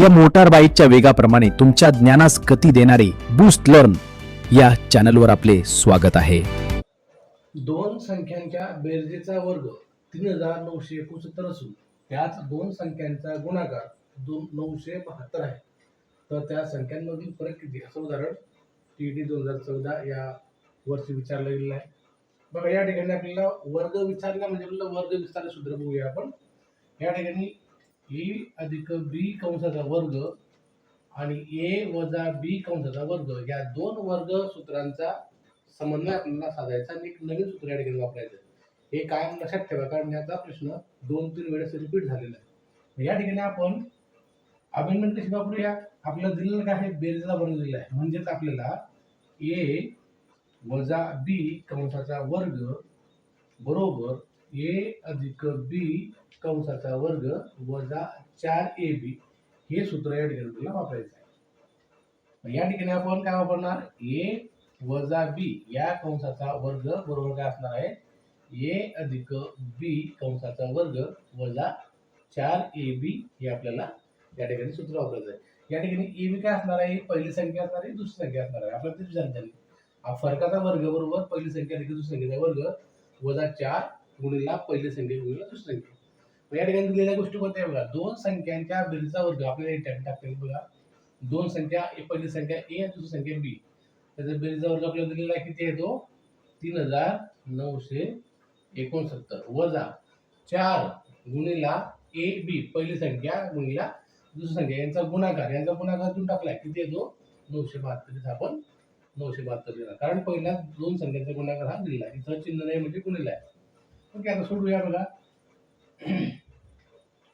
या मोटार बाईकच्या वेगाप्रमाणे तुमच्या ज्ञानास गती देणारे बूस्ट लर्न या चॅनलवर आपले स्वागत आहे. दोन संख्यांच्या बेरजेचा वर्ग तीन हजार नऊशे एकोणसत्तर असून त्याच दोन संख्यांचा गुणाकार दोन नऊशे बहात्तर आहे. तर त्या संख्यांमधील फरक किती असं उदाहरण टी डी दोन हजार चौदा या वर्षी विचारलं गेलेलं आहे बघा या ठिकाणी आपल्याला वर्ग विचारला म्हणजे आपल्याला वर्ग विस्तार सूत्र बघूया आपण. या ठिकाणी ई अधिक बी कंसाचा वर्ग आणि ए वजा बी कंसाचा वर्ग. या दोन वर्ग सूत्रांचा समन्वय आपल्याला साधायचा आणि एक नवीन सूत्र या ठिकाणी वापरायचं हे कायम लक्षात ठेवा कारण याचा प्रश्न दोन तीन वेळेस रिपीट झालेला आहे. या ठिकाणी आपण अमेंडमेंट कशी वापरूया? आपल्याला दिलेलं काय आहे? बेरजेचा वर्ग दिलेला आहे. म्हणजेच आपल्याला ए वजा बी कंसाचा वर्ग बरोबर ए अधिक बी कंसाचा वर्ग वजा चार ए बी हे सूत्र या ठिकाणी आपल्याला वापरायचं आहे. या ठिकाणी आपण काय वापरणार? ए वजा बी. या कंसाचा वर्ग बरोबर काय असणार आहे? ए अधिक बी कंसाचा वर्ग वजा चार ए बी हे आपल्याला या ठिकाणी सूत्र वापरायचं आहे. या ठिकाणी ए बी काय असणार आहे? पहिली संख्या असणार आहे दुसरी संख्या असणार आहे. आपल्याला तेच विचार झाली हा फरकाचा वर्ग बरोबर पहिली संख्या दुसरी संख्येचा वर्ग वजा चार गुणिला पहिली संख्या गुणिला दुसरी संख्या. या ठिकाणी दिलेल्या गोष्टी कोणत्या बघा? दोन संख्यांच्या बिलचा वर्ग. आपल्याला इथे टाकलेला बघा. दोन संख्या एक पहिली संख्या ए आणि दुसरी संख्या बी त्याचा बेरीजचा वर्ग आपल्याला दिलेला आहे किती आहे तो? तीन हजार नऊशे एकोणसत्तर. वजा चार गुणिला ए बी पहिली संख्या गुणिला दुसरी संख्या. यांचा गुणाकार यांचा गुणाकार तुम्ही टाकला. किती आहे नऊशे बहात्तर. आपण नऊशे बहात्तर दिला कारण पहिला दोन संख्यांचा गुणाकार हा दिला आहे. इथं चिन्ह नाही म्हणजे गुणिला आहे. ओके आता सोडूया बघा.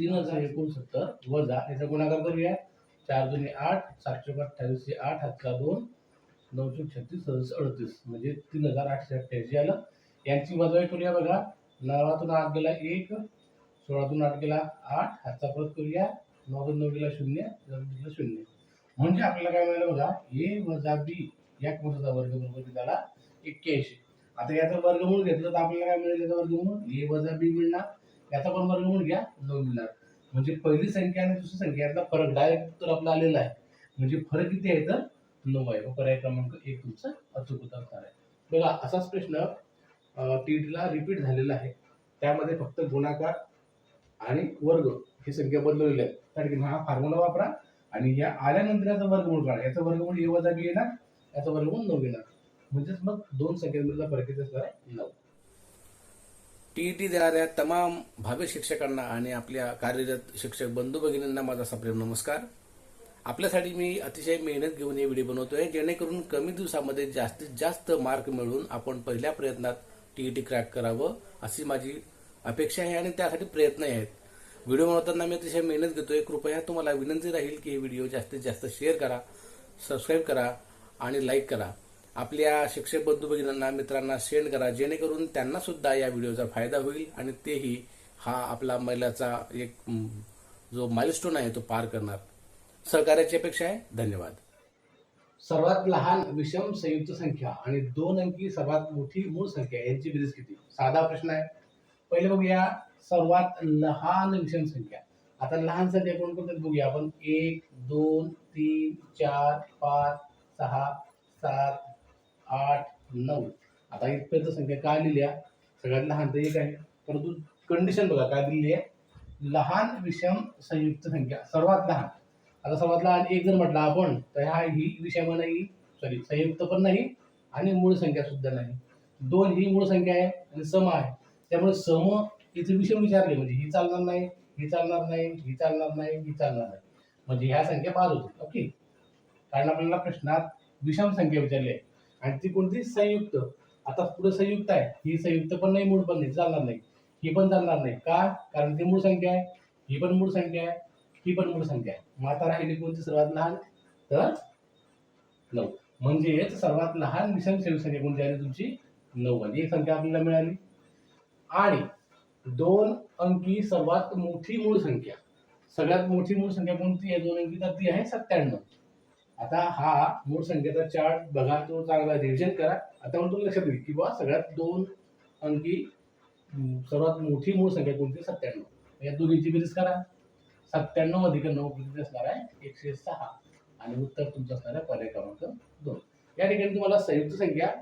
तीन हजार एकोणसत्तर वजा याचा गुणाकार करूया. चार दोन आठ सातशे अठ्ठावीसशे आठ हातचा दोन नऊशे छत्तीस सदस्य अडतीस. म्हणजे तीन हजार आठशे अठ्ठ्याऐंशी आलं. यांची वजावी करूया बघा. नवातून आठ गेला एक सोळातून आठ गेला आठ हातचा परत करूया. नऊतून नऊ गेला शून्य गेला शून्य. म्हणजे आपल्याला काय मिळालं बघा? ए वजा बी या कोणाचा वर्ग बरोबर किती झाला? एक्क्याऐंशी. आता याचा वर्गमूळ घेतलं तर आपल्याला काय मिळेल याचा वर्गमूळ? ए वजा बी मिळणार. याचा पण वर्गमूळ घ्या? नऊ मिळणार म्हणजे पहिली संख्या आणि दुसरी संख्या यातला फरक डायरेक्ट तर आपला आलेला आहे. म्हणजे फरक किती आहे तर? नऊ आहे. व पर्याय क्रमांक एक तुमचा अचूक उत्तर असणार आहे. बघा असाच प्रश्न टीटीला रिपीट झालेला आहे. त्यामध्ये फक्त गुणाकार आणि वर्ग ही संख्या बदलवलेली आहे त्या ठिकाणी हा फॉर्म्युला वापरा आणि या आल्यानंतर याचा वर्गमूळ काढा. याचा वर्गमूळ ए वजा बी येणार याचा वर्गमूळ नऊ येणार. म्हणजेच मग दोन संख्यांमधला फरक किती असणार आहे? नऊ. टीईटी देणाऱ्या तमाम भावी शिक्षकांना आणि आपल्या कार्यरत शिक्षक बंधू भगिनींना माझा सप्रेम नमस्कार. आपल्यासाठी मी अतिशय मेहनत घेऊन हे व्हिडिओ बनवतोय जेणेकरून कमी दिवसामध्ये जास्तीत जास्त मार्क मिळवून आपण पहिल्या प्रयत्नात टीईटी क्रॅक करावं अशी माझी अपेक्षा आहे आणि त्यासाठी प्रयत्न आहेत. व्हिडिओ बनवताना मी अतिशय मेहनत घेतोय. कृपया तुम्हाला विनंती राहील की हे व्हिडिओ जास्तीत जास्त शेअर करा सबस्क्राईब करा आणि लाईक करा. आपल्या शिक्षक बंधू भगिनींना मित्रांना सेंड करा. जेणेकरून त्यांना सुद्धा या व्हिडिओचा फायदा होईल आणि तेही हा आपला महिलाचा एक जो माइलस्टोन आहे तो पार करणार. सहकार्याची अपेक्षा आहे. धन्यवाद. सर्वात लहान विषम संयुक्त संख्या आणि दोन अंकी सर्वात मोठी मूळ संख्या यांची बेरीज किती? साधा प्रश्न आहे. पहिले बघूया सर्वात लहान विषम संख्या. आता लहान संख्या कोणकोणत्या बघूया आपण. एक दोन तीन चार पाच सहा सात आठ नऊ. आता इथपर्यंत संख्या काय लिहिल्या सगळ्यात लहान तर एक आहे. परंतु कंडिशन बघा काय दिलेली आहे? लहान विषम संयुक्त संख्या सर्वात लहान. आता सर्वात लहान एक जर म्हटलं आपण तर ह्या ही विषम नाही सॉरी संयुक्त पण नाही आणि मूळ संख्या सुद्धा नाही. दोन ही मूळ संख्या आहे आणि सम आहे. त्यामुळे सम इथे विषम विचारले म्हणजे ही चालणार नाही ही चालणार नाही ही चालणार नाही ही चालणार नाही. म्हणजे ह्या संख्या पाच होतील. ओके? कारण आपल्याला प्रश्नात विषम संख्या विचारली आहे. आणि ती कोणती संयुक्त आता पुढे संयुक्त आहे ही संयुक्त पण नाही मूळ पण नाही चालणार नाही. ही पण चालणार नाही. का? कारण ती मूळ संख्या आहे. ही पण मूळ संख्या आहे. ही पण मूळ संख्या आहे. माता राहिली कोणती? सर्वात लहान? तर नऊ. म्हणजेच सर्वात लहान विषम संयुक्त संख्या कोणती आली तुमची? नऊ आणि एक संख्या आपल्याला मिळाली. आणि दोन अंकी सर्वात मोठी मूळ संख्या. सगळ्यात मोठी मूळ संख्या कोणती आहे? दोन अंकी तर ती आहे सत्त्याण्णव. आता हा मूळ संख्येचा चार्ट बघा तो चांगला रिव्हिजन करा. आता म्हणून तुम्हाला लक्षात येईल की बा सगळ्यात दोन अंकी सर्वात मोठी मूळ संख्या कोणती? सत्त्याण्णव. या दोन्हीची बेरीज करा. सत्त्याण्णव अधिक नऊ किती असणार आहे? एकशे सहा. आणि उत्तर तुमचं असणार आहे पर्याय क्रमांक दोन. या ठिकाणी तुम्हाला संयुक्त संख्या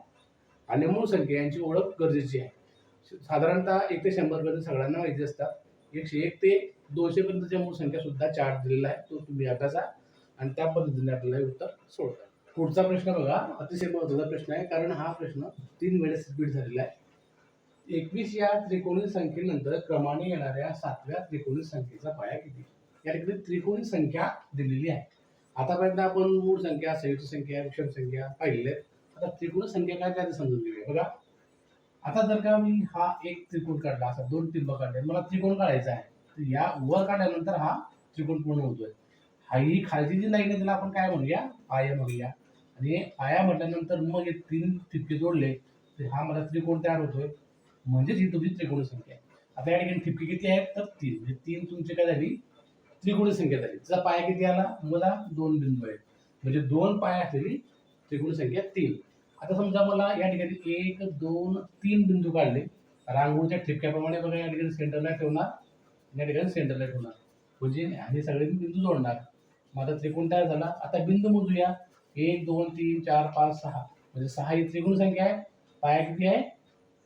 आणि मूळ संख्या यांची ओळख गरजेची आहे. साधारणतः एक ते शंभरपर्यंत सगळ्यांना माहिती असतात. एकशे एक ते दोनशेपर्यंतच्या मूळ संख्या सुद्धा चार्ट दिलेला आहे. तो तुम्ही अभ्यासा आणि त्या पद्धतीने आपल्याला हे उत्तर सोडतात. पुढचा प्रश्न बघा अतिशय महत्त्वाचा प्रश्न आहे कारण हा प्रश्न तीन वेळेस रिपीट झालेला आहे. एकवीस या त्रिकोणी संख्येनंतर क्रमाने येणाऱ्या सातव्या त्रिकोणी संख्येचा पाया किती? या ठिकाणी त्रिकोणी संख्या दिलेली आहे. आतापर्यंत आपण मूळ संख्या संयुक्त संख्या विषम संख्या पाहिलेल्या आहेत. आता त्रिकोण संख्या काय ते समजून घेऊया. बघा. आता जर का मी हा एक त्रिकोण काढला असा दोन टिंब काढले मला त्रिकोण काढायचा आहे तर या वर काढल्यानंतर हा त्रिकोण पूर्ण होतोय. हा ही खालची जी लाईन आहे त्याला आपण काय म्हणूया? पाया म्हणूया. आणि पाया म्हटल्यानंतर मग हे तीन ठिपके जोडले तर हा मला त्रिकोण तयार होतोय. म्हणजेच ही तुमची त्रिकोणी संख्या आहे. आता या ठिकाणी ठिपके किती आहेत? तर तीन. म्हणजे तीन तुमची काय झाली? त्रिकोणी संख्या झाली. तिचा पाया किती आला? मला दोन बिंदू आहेत. म्हणजे दोन पाया असलेली त्रिकोणी संख्या तीन. आता समजा मला या ठिकाणी एक दोन तीन बिंदू काढले. रांगोळीच्या ठिपक्याप्रमाणे बघा या ठिकाणी सेंटरला ठेवणार या ठिकाणी सेंटरला ठेवणार म्हणजे हे सगळे बिंदू जोडणार. माझा त्रिकोण तयार झाला. आता बिंदू मोजूया. एक दोन तीन चार पाच सहा. म्हणजे सहा ही त्रिकोण संख्या आहे. पाया किती आहे?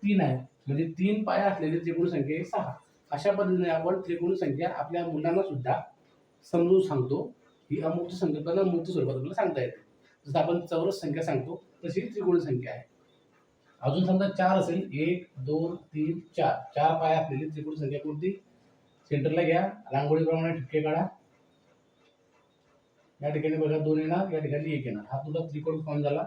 तीन आहे. म्हणजे तीन पाया असलेली त्रिकोण संख्या ही सहा. अशा पद्धतीने आपण त्रिकोणी संख्या आपल्या मुलांना सुद्धा समजून सांगतो. ही अमुक्त संकल्पना मूर्त स्वरूपात आपल्याला सांगता येते. जसं आपण चौरस संख्या सांगतो तशी त्रिकोणी संख्या आहे. अजून समजा चार असेल. एक दोन तीन चार. चार पाया असलेली त्रिकोणी संख्या कोणती? सेंटरला घ्या. रांगोळीप्रमाणे ठिपके काढा. या ठिकाणी बघा दोन येणार या ठिकाणी एक येणार. हा तुझा त्रिकोण फॉर्म झाला.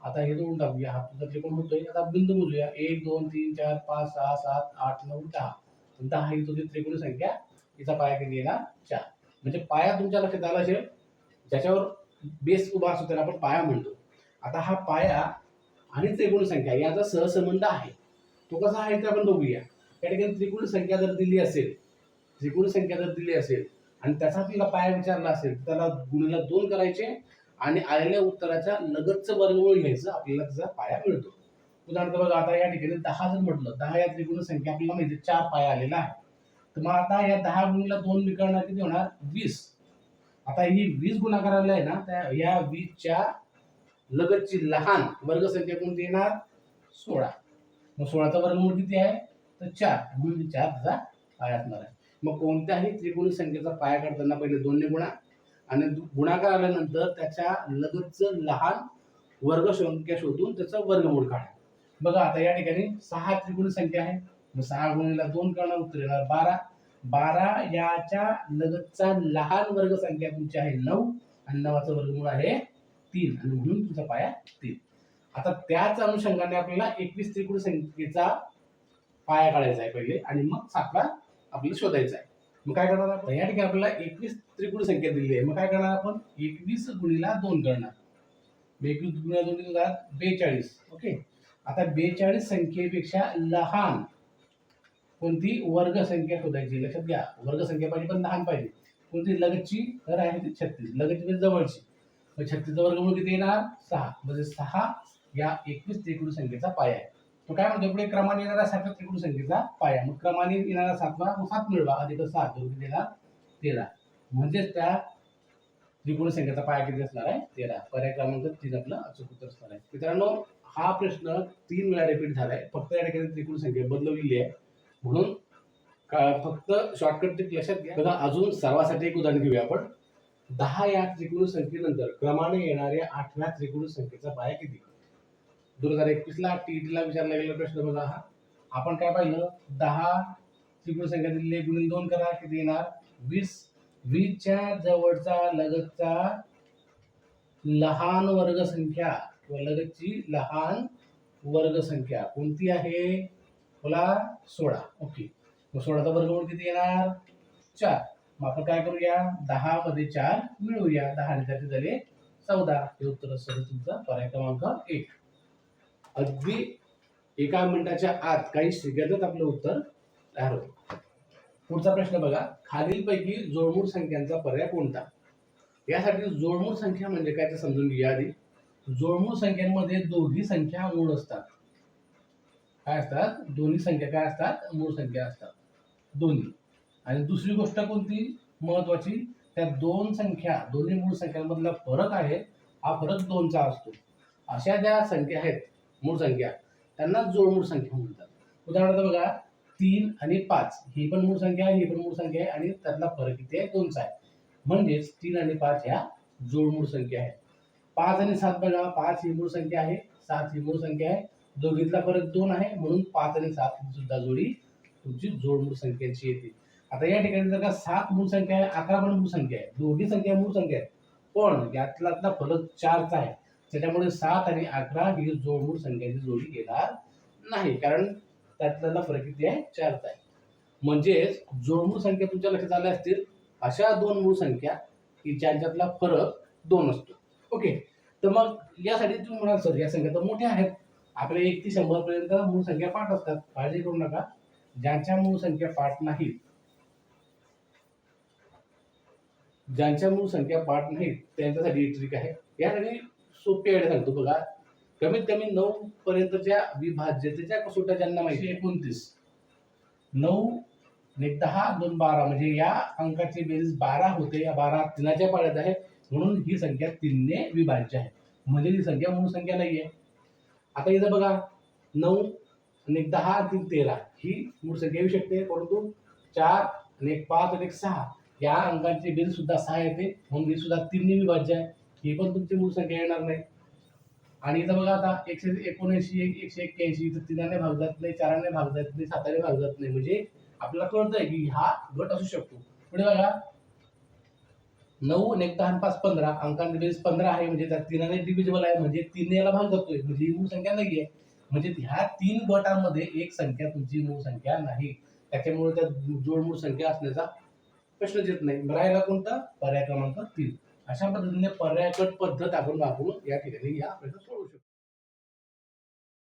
आता हे दोन टाकूया हा तुझा त्रिकोण होतोय. आता बिंदू मोजूया. एक दोन तीन चार पाच सहा सात आठ नऊ दहा. दहा ही तुझी त्रिकोण संख्या हिचा पाया किती येणार चार. म्हणजे पाया तुमच्या लक्षात आला असेल ज्याच्यावर बेस उभा असतो त्याला आपण पाया म्हणतो. आता हा पाया आणि त्रिकोण संख्या याचा सहसंबंध आहे. तो कसा आहे ते आपण बघूया. या ठिकाणी त्रिकोण संख्या जर दिली असेल त्रिकोण संख्या जर दिली असेल आणि त्याचा तिला पाया विचारला असेल त्याला गुणीला दोन करायचे आणि आलेल्या उत्तराच्या लगतचं वर्गमूळ घ्यायचं आपल्याला त्याचा पाया मिळतो. उदाहरणार्थ बघा आता या ठिकाणी दहा जर म्हटलं दहा या त्रिगुण संख्या आपल्याला माहिती आहे, चार पाया आलेला आहे. तर मग आता या दहा गुणीला दोन मी किती होणार? वीस. आता ही वीस गुणाकाराला आहे ना त्या या वीसच्या लगतची लहान वर्गसंख्या कोणती येणार? सोळा. मग सोळाचा वर्गमूळ किती आहे? तर चार. गुण चार त्याचा पाया असणार आहे. मग कोणत्याही त्रिकोणी संख्येचा पाया काढताना पहिले दोनने गुणा आणि गुणाकार आल्यानंतर त्याच्या लगतचं लहान वर्ग संख्या शोधून त्याचा वर्गमूळ काढा. बघा आता या ठिकाणी सहा त्रिकोणी संख्या आहे. मग सहा गुणीला दोन करणार उत्तर येणार बारा. बारा याच्या लगतचा लहान वर्ग संख्या तुमची आहे नऊ आणि नवाचं वर्गमूळ आहे तीन. आणि म्हणून तुमचा पाया तीन. आता त्याच अनुषंगाने आपल्याला एकवीस त्रिकोणी संख्येचा पाया काढायचा आहे पहिले आणि मग सातवा आपल्याला शोधायचा आहे. मग काय करणार आपण? या ठिकाणी आपल्याला एकवीस त्रिकोणी संख्या दिलेली आहे. मग काय करणार आपण? एकवीस गुणीला दोन करणार. एकवीस गुणीला दोन किती बेचाळीस. ओके? आता बेचाळीस संख्येपेक्षा लहान कोणती वर्ग संख्या शोधायची? लक्षात घ्या. वर्ग संख्या पाहिजे पण लहान पाहिजे. कोणती? लगतची. तर आहे ती छत्तीस. लगतची म्हणजे जवळची. मग छत्तीसचा वर्गमूळ किती येणार? सहा. म्हणजे सहा या एकवीस त्रिकोणी संख्येचा पाया आहे. तो काय म्हणतो पुढे क्रमाने येणारा सातव्या त्रिकोण संख्येचा पाया. मग क्रमाने येणारा सातवा मग सात मिळवा. अधिक सात दोन किती तेरा. म्हणजेच त्या त्रिकोण संख्येचा पाया किती असणार आहे? तेरा. पर्याय क्रमांक तीन आपलं अचूक उत्तर असणार आहे. मित्रांनो हा प्रश्न तीन वेळा रिपीट झालाय. फक्त या ठिकाणी त्रिकोण संख्या बदलवलेली आहे. म्हणून फक्त शॉर्टकट ते लक्षात घ्या. बघा अजून सर्वासाठी एक उदाहरण घेऊया आपण. दहा या त्रिकोण संख्येनंतर क्रमाने येणाऱ्या आठव्या त्रिकोण संख्येचा पाया किती? दोन हजार एकवीस ला टीईटीला विचारला गेलेला प्रश्न बघा हा. आपण काय पाहिलं? दहा त्रिकोणी संख्या दिलेली आहे, दोन करा किती येणार? वीस. वीसच्या जवळचा लगतचा लहान वर्ग संख्या किंवा लगतची लहान वर्ग संख्या कोणती आहे? बोला सोळा. ओके. मग सोळाचा वर्गमूळ किती येणार? चार. मग आपण काय करूया? दहा मध्ये चार मिळवूया. दहा आणि त्याचे झाले चौदा. हे उत्तर असेल तुमचा पर्याय क्रमांक एक. अगदी एका मिनिटाच्या आत काही सेकंदात आपलं उत्तर तयार होतं. पुढचा प्रश्न बघा खालीलपैकी जोडमूळ संख्यांचा पर्याय कोणता? यासाठी जोडमूळ संख्या म्हणजे काय ते समजून घ्या आधी. जोडमूळ संख्यांमध्ये दोन्ही संख्या मूळ असतात. काय असतात? दोन्ही संख्या काय असतात? मूळ संख्या असतात. दोन्ही. आणि दुसरी गोष्ट कोणती महत्वाची? त्या दोन संख्या दोन्ही मूळ संख्यांमधला फरक आहे. हा फरक दोनचा असतो. अशा ज्या संख्या आहेत मूळ संख्या त्यांना जोडमूळ संख्या म्हणतात. उदाहरणार्थ बघा तीन आणि पाच ही पण मूळ संख्या आहे ही पण मूळ संख्या आहे आणि त्यातला फरक किती आहे दोनचा आहे? म्हणजेच तीन आणि पाच ह्या जोडमूळ संख्या आहेत. पाच आणि सात बघा पाच ही मूळ संख्या आहे सात ही मूळ संख्या आहे. दोघीतला फरक दोन आहे म्हणून पाच आणि सात सुद्धा जोडी तुमची जोडमूळ संख्याची येते. आता या ठिकाणी जर का सात मूळ संख्या आहे अकरा पण मूळ संख्या आहे दोघी संख्या मूळ संख्या आहे पण यातला फरक चारचा आहे. त्याच्यामुळे सात आणि अकरा ही जोडमूळ संख्याची जोडी येणार नाही. कारण त्यातला फरक किती आहे चारच आहे. म्हणजेच जोडमूळ संख्या तुमच्या लक्षात आल्या असतील अशा दोन मूळ संख्या की ज्यांच्यातला फरक दोन असतो. ओके. तर मग यासाठी तुम्ही म्हणाल सर या संख्या तर मोठ्या आहेत. आपल्या एक ते शंभर पर्यंत मूळ संख्या पाठ असतात. काळजी करू नका. ज्यांच्या मूळ संख्या पाठ नाहीत ज्यांच्या मूळ संख्या पाठ नाहीत त्यांच्यासाठी एक ट्रिक आहे. यासाठी सोपी आयडिया सांगतो बघा कमीत कमी नऊ पर्यंतच्या विभाज्यतेच्या कसोट्या ज्यांना माहिती एकोणतीस. नऊ आणि दहा दोन बारा म्हणजे या अंकाची बेरीज बारा होते. या बारा तीनाच्या पाड्यात आहे. म्हणून ही संख्या तीनने विभाज्य आहे. म्हणजे ही संख्या मूळ संख्या नाही आहे आता इथं बघा नऊ आणि दहा तीन तेरा ही मूळ संख्या येऊ शकते. परंतु चार आणि एक पाच आणि एक सहा या अंकांची बेरीज सुद्धा सहा येते. म्हणून ही सुद्धा तीनने विभाज्य आहे. ही पण तुमची मूळ संख्या येणार नाही. आणि इथं बघा आता एकशे एकोणऐंशी एक- एकशे एक्क्याऐंशी इथं तिनाने भाग जात नाही चाराने भाग जात नाही साताने भाग जात नाही. म्हणजे आपल्याला कळतंय की हा गट असू शकतो. पुढे बघा. नऊ आणि एक दहा पाच पंधरा अंकांची बेस पंधरा आहे म्हणजे त्या तिनाने डिव्हिजिबल आहे म्हणजे तीन याला भाग जातोय. म्हणजे ही मूळ संख्या नाही आहे म्हणजे ह्या तीन गटांमध्ये एक संख्या तुमची मूळ संख्या नाही. त्याच्यामुळे त्या जोड मूळ संख्या असण्याचा प्रश्नच येत नाही. राहिला कोणता? पर्याय क्रमांक तीन. अशा पद्धतीने पर्यायकट पद्धत आपण वापरून या ठिकाणी या प्रश्न शकतो.